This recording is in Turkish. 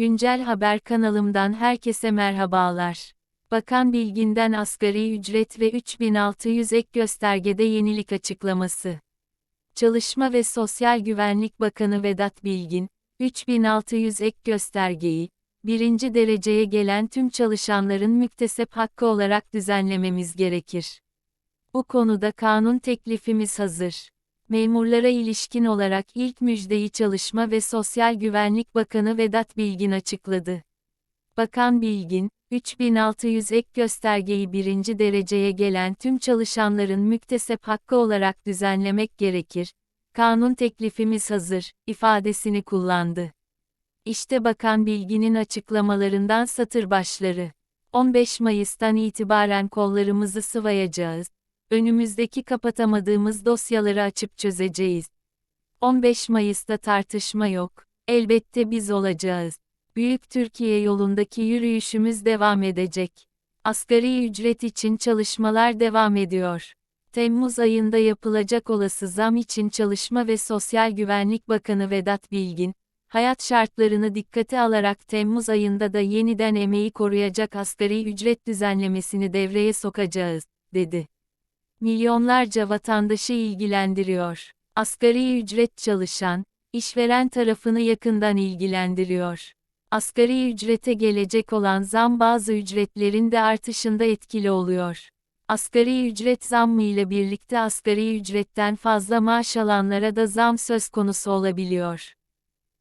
Güncel Haber kanalımdan herkese merhabalar. Bakan Bilgin'den asgari ücret ve 3600 ek göstergede yenilik açıklaması. Çalışma ve Sosyal Güvenlik Bakanı Vedat Bilgin, 3600 ek göstergeyi, birinci dereceye gelen tüm çalışanların müktesep hakkı olarak düzenlememiz gerekir. Bu konuda kanun teklifimiz hazır. Memurlara ilişkin olarak ilk müjdeyi Çalışma ve Sosyal Güvenlik Bakanı Vedat Bilgin açıkladı. Bakan Bilgin, 3600 ek göstergeyi birinci dereceye gelen tüm çalışanların müktesep hakkı olarak düzenlemek gerekir. Kanun teklifimiz hazır, ifadesini kullandı. İşte Bakan Bilgin'in açıklamalarından satır başları. 15 Mayıs'tan itibaren kollarımızı sıvayacağız. Önümüzdeki kapatamadığımız dosyaları açıp çözeceğiz. 15 Mayıs'ta tartışma yok. Elbette biz olacağız. Büyük Türkiye yolundaki yürüyüşümüz devam edecek. Asgari ücret için çalışmalar devam ediyor. Temmuz ayında yapılacak olası zam için Çalışma ve Sosyal Güvenlik Bakanı Vedat Bilgin, hayat şartlarını dikkate alarak Temmuz ayında da yeniden emeği koruyacak asgari ücret düzenlemesini devreye sokacağız, dedi. Milyonlarca vatandaşı ilgilendiriyor. Asgari ücret çalışan, işveren tarafını yakından ilgilendiriyor. Asgari ücrete gelecek olan zam bazı ücretlerin de artışında etkili oluyor. Asgari ücret zammı ile birlikte asgari ücretten fazla maaş alanlara da zam söz konusu olabiliyor.